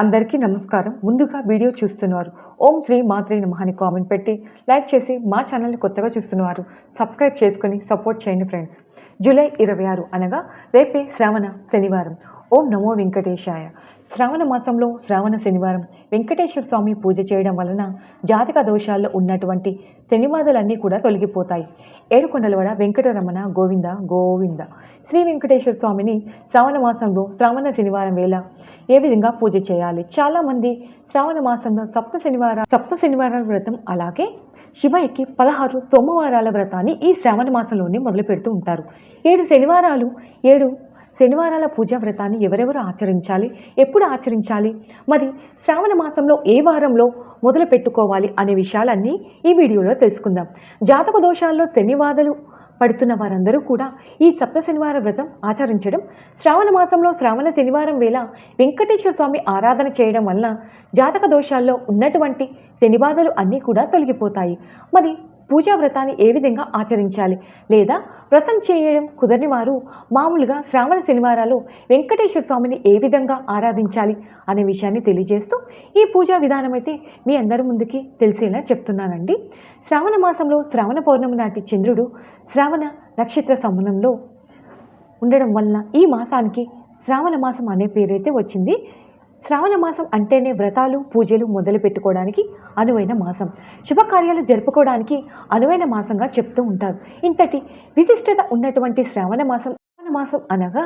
అందరికీ నమస్కారం. ముందుగా వీడియో చూస్తున్నారు. ఓం శ్రీ మాత్రే నమః అని కామెంట్ పెట్టి లైక్ చేసి మా ఛానల్ని కొత్తగా చూస్తున్నవారు సబ్స్క్రైబ్ చేసుకుని సపోర్ట్ చేయండి ఫ్రెండ్స్ జూలై ఇరవై ఆరు అనగా రేపే శ్రావణ శనివారం. ఓం నమో వెంకటేశాయ. శ్రావణ మాసంలో శ్రావణ శనివారం. వెంకటేశ్వర స్వామి పూజ చేయడం వలన జాతక దోషాల్లో ఉన్నటువంటి శనివాదులన్నీ కూడా తొలగిపోతాయి. ఏడుకొండలవాడ వెంకటరమణ గోవింద గోవింద. శ్రీ వెంకటేశ్వర స్వామిని శ్రావణ మాసంలో శ్రావణ శనివారం వేళ ఏ విధంగా పూజ చేయాలి? చాలామంది శ్రావణ మాసంలో సప్త శనివార సప్త శనివారాల వ్రతం అలాగే శివయ్యకి పదహారు సోమవారాల వ్రతాన్ని ఈ శ్రావణ మాసంలోనే మొదలు పెడుతూ ఉంటారు. ఏడు శనివారాలు ఏడు శనివారాల పూజా వ్రతాన్ని ఎవరెవరు ఆచరించాలి? ఎప్పుడు ఆచరించాలి? మరి శ్రావణ మాసంలో ఏ వారంలో మొదలు పెట్టుకోవాలి అనే విషయాలన్నీ ఈ వీడియోలో తెలుసుకుందాం. జాతక దోషాల్లో శనివాదలు పడుతున్న వారందరూ కూడా ఈ సప్త శనివార వ్రతం ఆచరించడం శ్రావణ మాసంలో శ్రావణ శనివారం వేళ వెంకటేశ్వర స్వామి ఆరాధన చేయడం వలన జాతక దోషాల్లో ఉన్నటువంటి శనిబాధలు అన్నీ కూడా తొలగిపోతాయి. మరి పూజా వ్రతాన్ని ఏ విధంగా ఆచరించాలి? లేదా వ్రతం చేయడం కుదరని వారు మామూలుగా శ్రావణ శనివారాలు వెంకటేశ్వర స్వామిని ఏ విధంగా ఆరాధించాలి అనే విషయాన్ని తెలియజేస్తూ ఈ పూజా విధానం అయితే మీ అందరి ముందుకి తెలిసేలా చెప్తున్నానండి. శ్రావణ మాసంలో శ్రావణ పౌర్ణమి నాటి చంద్రుడు శ్రావణ నక్షత్ర సంబంధంలో ఉండడం వలన ఈ మాసానికి శ్రావణ మాసం అనే పేరైతే వచ్చింది. శ్రావణ మాసం అంటేనే వ్రతాలు పూజలు మొదలు పెట్టుకోవడానికి అనువైన మాసం. శుభకార్యాలు జరుపుకోవడానికి అనువైన మాసంగా చెప్తూ ఉంటారు. ఇంతటి విశిష్టత ఉన్నటువంటి శ్రావణ మాసం శ్రావణ మాసం అనగా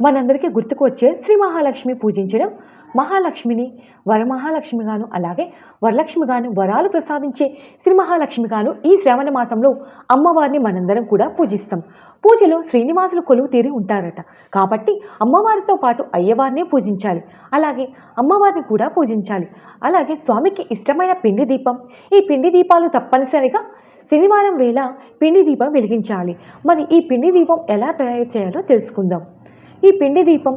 మనందరికీ గుర్తుకు వచ్చే శ్రీ మహాలక్ష్మి పూజించడం మహాలక్ష్మిని వరమహాలక్ష్మిగాను అలాగే వరలక్ష్మిగాను వరాలు ప్రసాదించే శ్రీ మహాలక్ష్మిగాను ఈ శ్రావణ మాసంలో అమ్మవారిని మనందరం కూడా పూజిస్తాం. పూజలో శ్రీనివాసులు కొలువు తీరి ఉంటారట. కాబట్టి అమ్మవారితో పాటు అయ్యవారిని పూజించాలి. అలాగే అమ్మవారిని కూడా పూజించాలి. అలాగే స్వామికి ఇష్టమైన పిండి దీపం. ఈ పిండి దీపాలు తప్పనిసరిగా శనివారం వేళ పిండి దీపం వెలిగించాలి. మరి ఈ పిండి దీపం ఎలా తయారు చేయాలో తెలుసుకుందాం. ఈ పిండి దీపం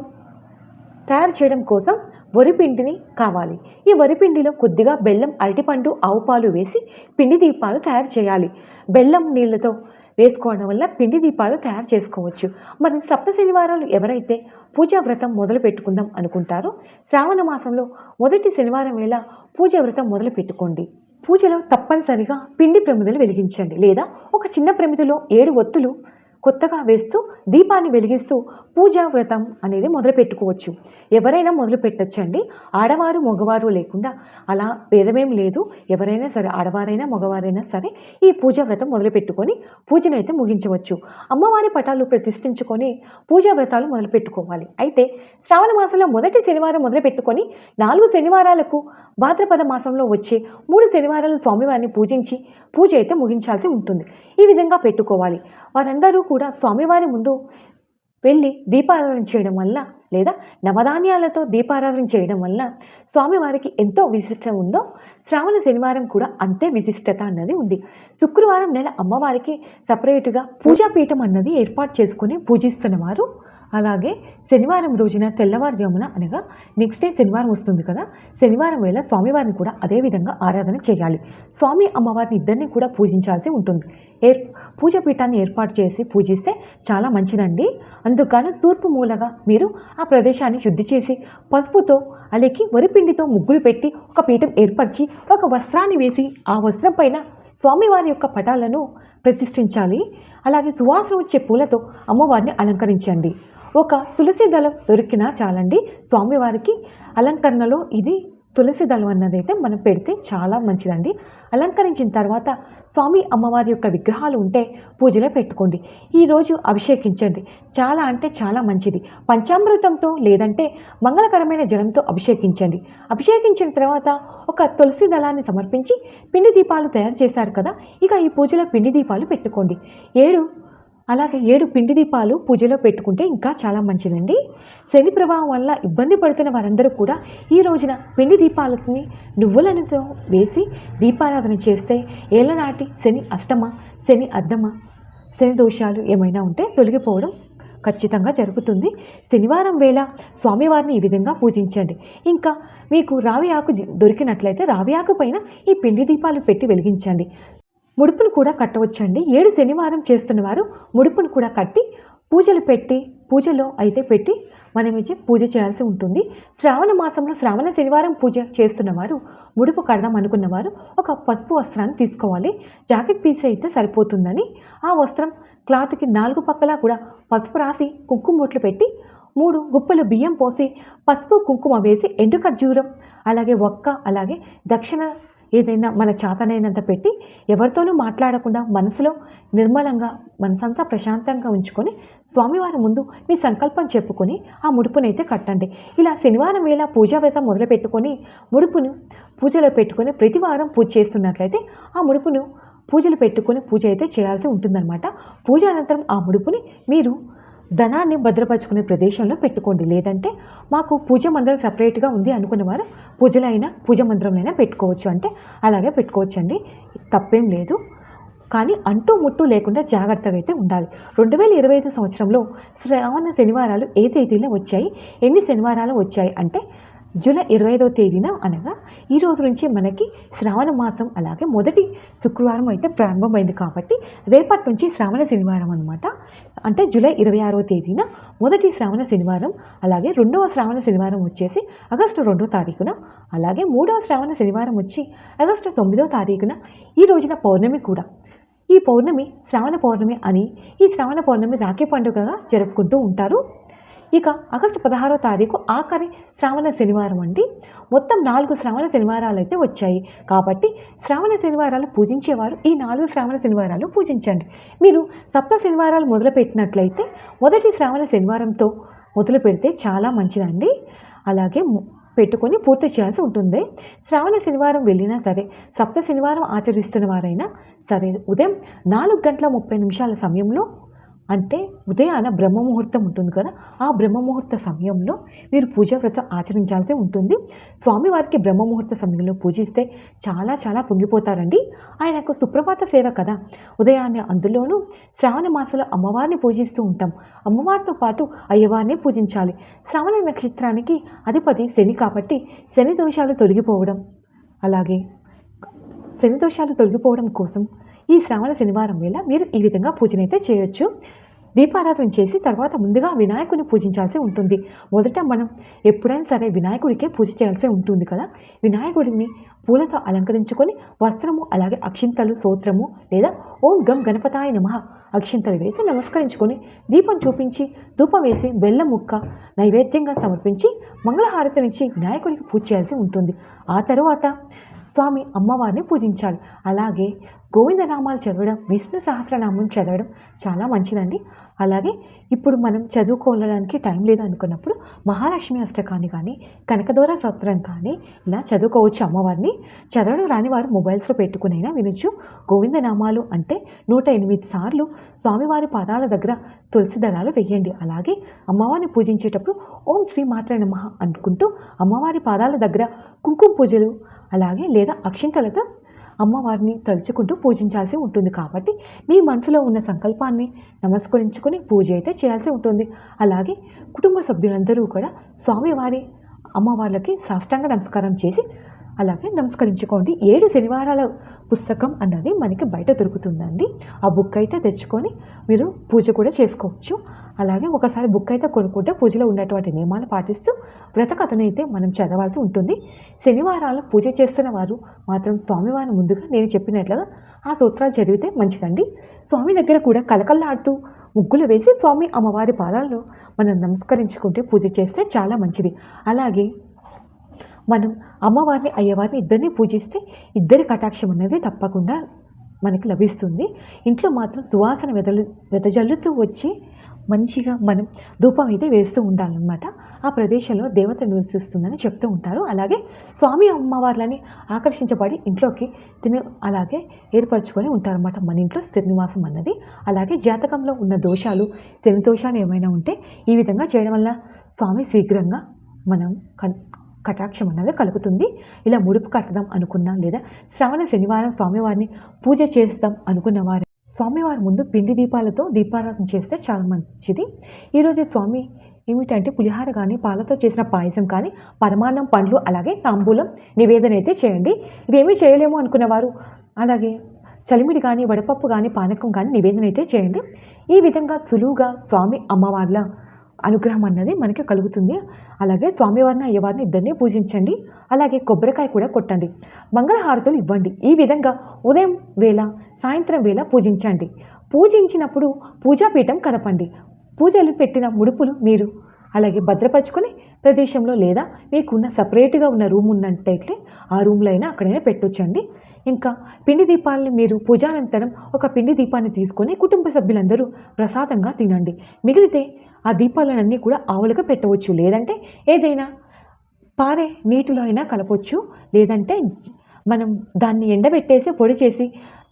తయారు చేయడం కోసం వరిపిండిని కావాలి. ఈ వరిపిండిలో కొద్దిగా బెల్లం అరటిపండు ఆవు పాలు వేసి పిండి దీపాలు తయారు చేయాలి. బెల్లం నీళ్ళతో వేసుకోవడం వల్ల పిండి దీపాలు తయారు చేసుకోవచ్చు. మరి సప్త శనివారాలు ఎవరైతే పూజా వ్రతం మొదలు పెట్టుకుందాం అనుకుంటారో శ్రావణ మాసంలో మొదటి శనివారం వేళ పూజా వ్రతం మొదలు పెట్టుకోండి. పూజలో తప్పనిసరిగా పిండి ప్రమిదలు వెలిగించండి. లేదా ఒక చిన్న ప్రమిదలో ఏడు ఒత్తులు కొత్తగా వేస్తూ దీపాన్ని వెలిగిస్తూ పూజా వ్రతం అనేది మొదలు పెట్టుకోవచ్చు ఎవరైనా మొదలు పెట్టచ్చండి. ఆడవారు మగవారు లేకుండా అలా భేదమేం లేదు. ఎవరైనా సరే ఆడవారైనా మగవారైనా సరే ఈ పూజా వ్రతం మొదలు పెట్టుకొని అయితే ముగించవచ్చు. అమ్మవారి పటాలు ప్రతిష్ఠించుకొని పూజా వ్రతాలు మొదలు పెట్టుకోవాలి అయితే శ్రావణ మాసంలో మొదటి శనివారం మొదలు పెట్టుకొని నాలుగు శనివారాలకు భాద్రపద మాసంలో వచ్చే మూడు శనివారాలు స్వామివారిని పూజించి పూజ అయితే ముగించాల్సి ఉంటుంది. ఈ విధంగా పెట్టుకోవాలి. వారందరూ కూడా స్వామివారి ముందు వెళ్ళి దీపారాధన చేయడం వల్ల లేదా నవధాన్యాలతో దీపారాధన చేయడం వల్ల స్వామివారికి ఎంతో విశిష్టత ఉందో శ్రావణ శనివారం కూడా అంతే విశిష్టత అన్నది ఉంది. శుక్రవారం నెల అమ్మవారికి సపరేటుగా పూజాపీఠం అన్నది ఏర్పాటు చేసుకుని పూజిస్తున్నవారు అలాగే శనివారం రోజున తెల్లవారుజామున అనగా నెక్స్ట్ డే శనివారం వస్తుంది కదా శనివారం వేళ స్వామివారిని కూడా అదే విధంగా ఆరాధన చేయాలి. స్వామి అమ్మవారిని ఇద్దరిని కూడా పూజించాల్సి ఉంటుంది. ఏర్ పూజ పీఠాన్ని ఏర్పాటు చేసి పూజిస్తే చాలా మంచిదండి. అందుకని తూర్పు మూలగా మీరు ఆ ప్రదేశాన్ని శుద్ధి చేసి పసుపుతో అలెకి వరిపిండితో ముగ్గులు పెట్టి ఒక పీఠం ఏర్పరిచి ఒక వస్త్రాన్ని వేసి ఆ వస్త్రం పైన స్వామివారి యొక్క పటాలను ప్రతిష్ఠించాలి. అలాగే సువాసన వచ్చే పూలతో అమ్మవారిని అలంకరించండి. ఒక తులసి దళం దొరికినా చాలండి. స్వామివారికి అలంకరణలో ఇది తులసి దళం అన్నది అయితే మనం పెడితే చాలా మంచిదండి. అలంకరించిన తర్వాత స్వామి అమ్మవారి యొక్క విగ్రహాలు ఉంటే పూజలో పెట్టుకోండి. ఈరోజు అభిషేకించండి. చాలా అంటే చాలా మంచిది. పంచామృతంతో లేదంటే మంగళకరమైన జలంతో అభిషేకించండి. అభిషేకించిన తర్వాత ఒక తులసి దళాన్ని సమర్పించి పిండి దీపాలు తయారు చేశారు కదా ఇక ఈ పూజలో పిండి దీపాలు పెట్టుకోండి. ఏడు అలాగే ఏడు పిండి దీపాలు పూజలో పెట్టుకుంటే ఇంకా చాలా మంచిదండి. శని ప్రభావం వల్ల ఇబ్బంది పడుతున్న వారందరూ కూడా ఈ రోజున పిండి దీపాలని నువ్వులనుతో వేసి దీపారాధన చేస్తే ఏళ్ళనాటి శని అష్టమ శని అర్ధమ శని దోషాలు ఏమైనా ఉంటే తొలగిపోవడం ఖచ్చితంగా జరుగుతుంది. శనివారం వేళ స్వామివారిని ఈ విధంగా పూజించండి. ఇంకా మీకు రావి ఆకు దొరికినట్లయితే రావి ఆకు పైన ఈ పిండి దీపాలు పెట్టి వెలిగించండి. ముడుపును కూడా కట్టవచ్చండి. ఏడు శనివారం చేస్తున్నవారు ముడుపును కూడా కట్టి పూజలు పెట్టి పూజలో అయితే పెట్టి మనమైతే పూజ చేయాల్సి ఉంటుంది. శ్రావణ మాసంలో శ్రావణ శనివారం పూజ చేస్తున్నవారు ముడుపు కడదాం అనుకున్నవారు ఒక పసుపు వస్త్రాన్ని తీసుకోవాలి. జాకెట్ పీస్ అయితే సరిపోతుందని. ఆ వస్త్రం క్లాత్కి నాలుగు పక్కల కూడా పసుపు రాసి కుంకుమ బొట్లు పెట్టి మూడు గుప్పలు బియ్యం పోసి పసుపు కుంకుమ వేసి ఎండు ఖర్జూరం అలాగే ఒక్క అలాగే దక్షిణ ఏదైనా మన చేతనైనంత పెట్టి ఎవరితోనూ మాట్లాడకుండా మనసులో నిర్మలంగా మనసంతా ప్రశాంతంగా ఉంచుకొని స్వామివారి ముందు మీ సంకల్పం చెప్పుకొని ఆ ముడుపునైతే కట్టండి. ఇలా శనివారం వేళ పూజా వ్రతం మొదలు పెట్టుకొని ముడుపును పూజలో పెట్టుకొని ప్రతి వారం పూజ చేస్తున్నట్లయితే ఆ ముడుపును పూజలు పెట్టుకొని పూజ అయితే చేయాల్సి ఉంటుందన్నమాట. పూజ అనంతరం ఆ ముడుపుని మీరు ధనాన్ని భద్రపరచుకునే ప్రదేశంలో పెట్టుకోండి. లేదంటే మాకు పూజ మందిరం సపరేట్గా ఉంది అనుకున్నవారు పూజలైనా పూజ మందిరంలో అయినా పెట్టుకోవచ్చు. అంటే అలాగే పెట్టుకోవచ్చు అండి తప్పేం లేదు. కానీ అంటూ ముట్టు లేకుండా జాగ్రత్తగా అయితే ఉండాలి. రెండు వేల ఇరవై ఐదు సంవత్సరంలో శ్రావణ శనివారాలు ఏ తేదీలో వచ్చాయి? ఎన్ని శనివారాలు వచ్చాయి? అంటే జూలై ఇరవై ఐదవ తేదీన అనగా ఈ రోజు నుంచి మనకి శ్రావణ మాసం అలాగే మొదటి శుక్రవారం అయితే ప్రారంభమైంది కాబట్టి రేపటి నుంచి శ్రావణ శనివారం అనమాట అంటే జూలై ఇరవై ఆరవ తేదీన మొదటి శ్రావణ శనివారం అలాగే రెండవ శ్రావణ శనివారం వచ్చేసి ఆగస్టు రెండో తారీఖున అలాగే మూడవ శ్రావణ శనివారం వచ్చి ఆగస్టు తొమ్మిదవ తారీఖున ఈ రోజున పౌర్ణమి కూడా. ఈ పౌర్ణమి శ్రావణ పౌర్ణమి అని ఈ శ్రావణ పౌర్ణమి రాఖీ పండుగగా జరుపుకుంటూ ఉంటారు. ఇక ఆగస్టు పదహారో తారీఖు ఆఖరి శ్రావణ శనివారం అండి. మొత్తం నాలుగు శ్రావణ శనివారాలు అయితే వచ్చాయి. కాబట్టి శ్రావణ శనివారాలు పూజించేవారు ఈ నాలుగు శ్రావణ శనివారాలు పూజించండి. మీరు సప్త శనివారాలు మొదలుపెట్టినట్లయితే మొదటి శ్రావణ శనివారంతో మొదలు పెడితే చాలా మంచిదండి. అలాగే పెట్టుకొని పూర్తి చేయాల్సి ఉంటుంది. శ్రావణ శనివారం వెళ్ళినా సరే సప్త శనివారం ఆచరిస్తున్న వారైనా సరే ఉదయం నాలుగు గంటల ముప్పై నిమిషాల సమయంలో అంటే ఉదయాన బ్రహ్మ ముహూర్తం ఉంటుంది కదా ఆ బ్రహ్మ ముహూర్త సమయంలో మీరు పూజా వ్రతం ఆచరించాల్సి ఉంటుంది. స్వామివారికి బ్రహ్మ ముహూర్త సమయంలో పూజిస్తే చాలా చాలా పొంగిపోతారండి. ఆయనకు సుప్రభాత సేవ కదా. ఉదయాన్నే అందులోనూ శ్రావణ మాసంలో అమ్మవారిని పూజిస్తూ ఉంటాం. అమ్మవారితో పాటు అయ్యవారిని పూజించాలి. శ్రావణ నక్షత్రానికి అధిపతి శని కాబట్టి శని దోషాలు తొలగిపోవడం అలాగే శని దోషాలు తొలగిపోవడం కోసం ఈ శ్రావణ శనివారం వేళ మీరు ఈ విధంగా పూజనైతే చేయొచ్చు. దీపారాధన చేసి తర్వాత ముందుగా వినాయకుడిని పూజించాల్సి ఉంటుంది. మొదట మనం ఎప్పుడైనా సరే వినాయకుడికే పూజ చేయాల్సి ఉంటుంది కదా. వినాయకుడిని పూలతో అలంకరించుకొని వస్త్రము అలాగే అక్షింతలు సూత్రము లేదా ఓం గం గణపతాయ నమ అక్షింతలు వేసి నమస్కరించుకొని దీపం చూపించి ధూపం వేసి బెల్లం ముక్క నైవేద్యంగా సమర్పించి మంగళహారతినిచ్చి వినాయకుడికి పూజ చేయాల్సి ఉంటుంది. ఆ తరువాత స్వామి అమ్మవారిని పూజించాలి. అలాగే గోవిందనామాలు చదవడం విష్ణు సహస్రనామం చదవడం చాలా మంచిదండి. అలాగే ఇప్పుడు మనం చదువుకోవడానికి టైం లేదు అనుకున్నప్పుడు మహాలక్ష్మి అష్టకాన్ని కానీ కనకదోర స్తోత్రం కానీ ఇలా చదువుకోవచ్చు అమ్మవారిని. చదవడం రాని వారు మొబైల్స్లో పెట్టుకునైనా వినొచ్చు. గోవిందనామాలు అంటే నూట ఎనిమిది సార్లు స్వామివారి పాదాల దగ్గర తులసి దళాలు వేయండి. అలాగే అమ్మవారిని పూజించేటప్పుడు ఓం శ్రీ మాత్ర నమ అనుకుంటూ అమ్మవారి పాదాల దగ్గర కుంకుమ పూజలు అలాగే లేదా అక్షింతలతో అమ్మవారిని తలుచుకుంటూ పూజించాల్సి ఉంటుంది. కాబట్టి మీ మనసులో ఉన్న సంకల్పాన్ని నమస్కరించుకొని పూజ అయితే చేయాల్సి ఉంటుంది. అలాగే కుటుంబ సభ్యులందరూ కూడా స్వామివారి అమ్మవార్లకి సాష్టాంగ నమస్కారం చేసి అలాగే నమస్కరించుకోండి. ఏడు శనివారాల పుస్తకం అన్నది మనకి బయట దొరుకుతుందండి. ఆ బుక్ అయితే తెచ్చుకొని మీరు పూజ కూడా చేసుకోవచ్చు. అలాగే ఒకసారి బుక్ అయితే కొనుక్కుంటే పూజలో ఉన్నటువంటి నియమాలు పాటిస్తూ వ్రత కథనైతే మనం చదవాల్సి ఉంటుంది. శనివారాలు పూజ చేస్తున్న వారు మాత్రం స్వామివారి ముందుగా నేను చెప్పినట్లుగా ఆ సూత్రాలు చదివితే మంచిదండి. స్వామి దగ్గర కూడా కలకల్లాడుతూ ముగ్గులు వేసి స్వామి అమ్మవారి పాదాల్లో మనం నమస్కరించుకుంటే పూజ చేస్తే చాలా మంచిది. అలాగే మనం అమ్మవారిని అయ్యవారిని ఇద్దరిని పూజిస్తే ఇద్దరి కటాక్షం అనేది తప్పకుండా మనకి లభిస్తుంది. ఇంట్లో మాత్రం సువాసన వెదలు వెదజల్లుతూ వచ్చి మంచిగా మనం ధూపం అయితే వేస్తూ ఉండాలన్నమాట. ఆ ప్రదేశంలో దేవత నివసిస్తుందని చెప్తూ ఉంటారు. అలాగే స్వామి అమ్మవార్లని ఆకర్షించబడి ఇంట్లోకి తిని అలాగే ఏర్పరచుకొని ఉంటారన్నమాట. మన ఇంట్లో స్థిరనివాసం అన్నది. అలాగే జాతకంలో ఉన్న దోషాలు శని దోషాలు ఏమైనా ఉంటే ఈ విధంగా చేయడం వల్ల స్వామి శీఘ్రంగా మనం కన్ కటాక్షం అన్నది కలుగుతుంది. ఇలా ముడుపు కట్టదాం అనుకున్నా లేదా శ్రావణ శనివారం స్వామివారిని పూజ చేస్తాం అనుకున్న వారు స్వామివారి ముందు పిండి దీపాలతో దీపారాధన చేస్తే చాలా మంచిది. ఈరోజు స్వామి ఏమిటంటే పులిహార కానీ పాలతో చేసిన పాయసం కానీ పరమాన్నం పండ్లు అలాగే తాంబూలం నివేదన అయితే చేయండి. ఇవేమీ చేయలేము అనుకున్నవారు అలాగే చలిమిడి కానీ వడపప్పు కానీ పానకం కానీ నివేదన అయితే చేయండి. ఈ విధంగా సులువుగా స్వామి అమ్మవార్ల అనుగ్రహం అన్నది మనకి కలుగుతుంది. అలాగే స్వామివారిని అయ్యవారిని ఇద్దరిని పూజించండి. అలాగే కొబ్బరికాయ కూడా కొట్టండి. మంగళహారతులు ఇవ్వండి. ఈ విధంగా ఉదయం వేళ సాయంత్రం వేళ పూజించండి. పూజించినప్పుడు పూజాపీఠం కదపండి పూజలు పెట్టిన ముడుపులు మీరు అలాగే భద్రపరచుకొని ప్రదేశంలో లేదా మీకున్న సపరేట్గా ఉన్న రూమ్ ఉన్నట్టయితే ఆ రూమ్లో అయినా అక్కడైనా పెట్టొచ్చండి. ఇంకా పిండి దీపాలని మీరు పూజానంతరం ఒక పిండి దీపాన్ని తీసుకొని కుటుంబ సభ్యులందరూ ప్రసాదంగా తినండి. మిగిలితే ఆ దీపాలన్నీ కూడా ఆవులుగా పెట్టవచ్చు. లేదంటే ఏదైనా పారే నీటిలో అయినా కలపవచ్చు లేదంటే మనం దాన్ని ఎండబెట్టేసి పొడి చేసి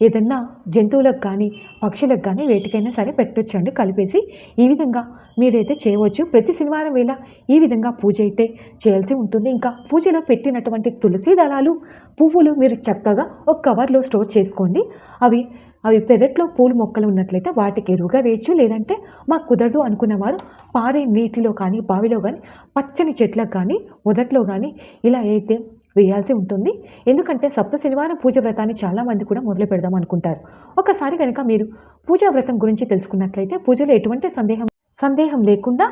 ఏదన్నా జంతువులకు కానీ పక్షులకు కానీ వేటికైనా సరే పెట్టొచ్చండి కలిపేసి. ఈ విధంగా మీరైతే చేయవచ్చు. ప్రతి శనివారం వేళ ఈ విధంగా పూజ అయితే చేయాల్సి ఉంటుంది. ఇంకా పూజలో పెట్టినటువంటి తులసి దళాలు పువ్వులు మీరు చక్కగా ఒక కవర్లో స్టోర్ చేసుకోండి. అవి అవి పెరట్లో పూల మొక్కలు ఉన్నట్లయితే వాటికి ఎరువుగా వేయచ్చు. లేదంటే మాకు కుదరదు అనుకున్న వారు పారే నీటిలో కానీ బావిలో కానీ పచ్చని చెట్లకు కానీ మొదట్లో కానీ ఇలా అయితే వేయాల్సి ఉంటుంది. ఎందుకంటే సప్త శనివారం పూజ వ్రతాన్ని చాలామంది కూడా మొదలు పెడదాం అనుకుంటారు. ఒకసారి కనుక మీరు పూజా వ్రతం గురించి తెలుసుకున్నట్లయితే పూజలో ఎటువంటి సందేహం సందేహం లేకుండా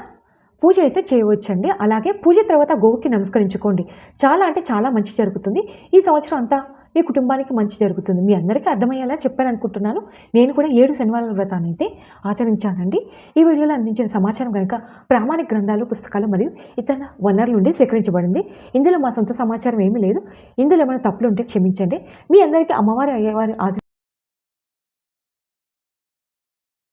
పూజ అయితే చేయవచ్చండి. అలాగే పూజ తర్వాత గోవుకి నమస్కరించుకోండి. చాలా అంటే చాలా మంచి జరుగుతుంది. ఈ సంవత్సరం అంతా మీ కుటుంబానికి మంచి జరుగుతుంది. మీ అందరికీ అర్థమయ్యేలా చెప్పాను అనుకుంటున్నాను నేను కూడా ఏడు శనివారాల వ్రతాన్ని అయితే ఆచరించానండి. ఈ వీడియోలో అందించిన సమాచారం కనుక ప్రామాణిక గ్రంథాలు పుస్తకాలు మరియు ఇతర వనరుల నుండి సేకరించబడింది. ఇందులో మా సొంత సమాచారం ఏమీ లేదు. ఇందులో ఏమైనా తప్పులు ఉంటే క్షమించండి. మీ అందరికీ అమ్మవారి అయ్యవారి